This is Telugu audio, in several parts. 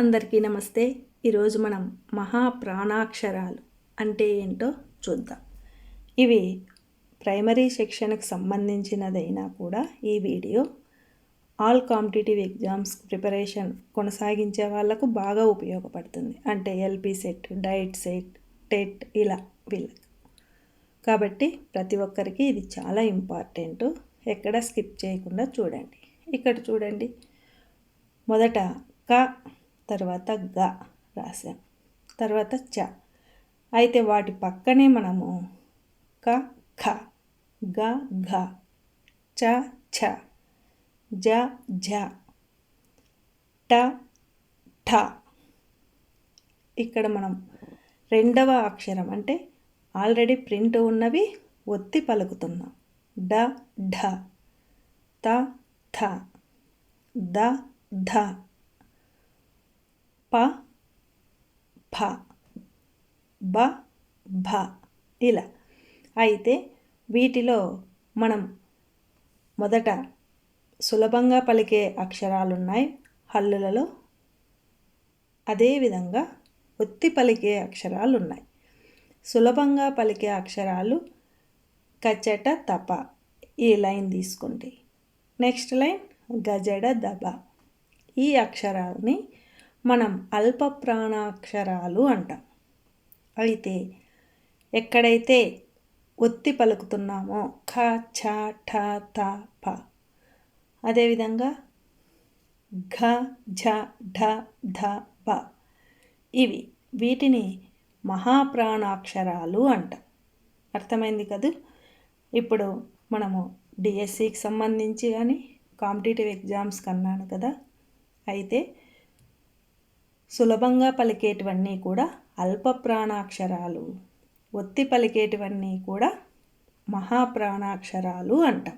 అందరికీ నమస్తే. ఈరోజు మనం మహాప్రాణాక్షరాలు అంటే ఏంటో చూద్దాం. ఇవి ప్రైమరీ శిక్షణకు సంబంధించినదైనా కూడా ఈ video all competitive exams preparation కొనసాగించే వాళ్ళకు బాగా ఉపయోగపడుతుంది. అంటే LP set DIET set TET ఇలా వీళ్ళకి. కాబట్టి ప్రతి ఒక్కరికి ఇది చాలా ఇంపార్టెంట్. ఎక్కడ స్కిప్ చేయకుండా చూడండి. ఇక్కడ చూడండి. మొదట క తర్వాత గ రాసాం తర్వాత చ. అయితే వాటి పక్కనే మనము క ఖ గ ఘ చ ఛ జ ఝ ట ఠ. ఇక్కడ మనం రెండవ అక్షరం అంటే ఆల్రెడీ ప్రింట్ ఉన్నవి ఒత్తి పలుకుతున్నాం. డ ఢ త థ. ద ధ. ప ఫ బ భ ఇలా. అయితే వీటిలో మనం మొదట సులభంగా పలికే అక్షరాలు ఉన్నాయి హల్లులలో అదేవిధంగా ఒత్తి పలికే అక్షరాలు ఉన్నాయి సులభంగా పలికే అక్షరాలు కచట తప. ఈ లైన్ తీసుకోండి. నెక్స్ట్ లైన్ గజడ దబ. ఈ అక్షరాలని మనం అల్ప ప్రాణాక్షరాలు అంటాం. అయితే ఎక్కడైతే ఒత్తి పలుకుతున్నామో ఖ ఛ ఠ త ప అదేవిధంగా ఘ ఝ ఢ ధ ప ఇవి వీటిని మహాప్రాణాక్షరాలు అంటాం. అర్థమైంది కదూ? ఇప్పుడు మనము డిఎస్సికి సంబంధించి కానీ కాంపిటేటివ్ ఎగ్జామ్స్కి అన్నాను కదా. అయితే సులభంగా పలికేటివన్నీ కూడా అల్ప ప్రాణాక్షరాలు ఒత్తి పలికేటివన్నీ కూడా మహాప్రాణాక్షరాలు అంటాం.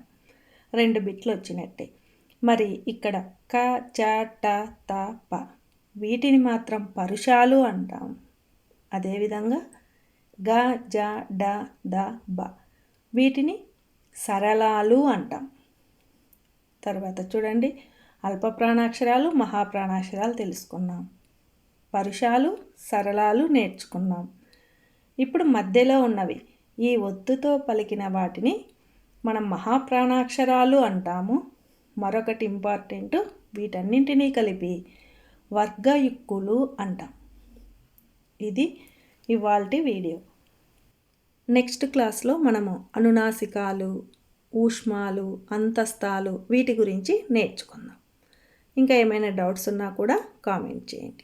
రెండు బిట్లు వచ్చినట్టే మరి ఇక్కడ క చ ట త ప వీటిని మాత్రం పరుషాలు అంటాం. అదేవిధంగా గ జ డ ద బ వీటిని సరళాలు అంటాం. తర్వాత చూడండి. అల్ప ప్రాణాక్షరాలు మహాప్రాణాక్షరాలు తెలుసుకున్నాం. పరుషాలు సరళాలు నేర్చుకున్నాం. ఇప్పుడు మధ్యలో ఉన్నవి. ఈ ఒత్తుతో పలికిన వాటిని మనం మహాప్రాణాక్షరాలు అంటాము. మరొకటి ఇంపార్టెంట్ వీటన్నింటినీ కలిపి వర్గయుక్కులు అంటాం. ఇది ఇవాల్టి వీడియో. నెక్స్ట్ క్లాస్లో మనము అనునాసికాలు ఊష్మాలు అంతస్తాలు వీటి గురించి నేర్చుకుందాం. ఇంకా ఏమైనా డౌట్స్ ఉన్నా కూడా కామెంట్ చేయండి.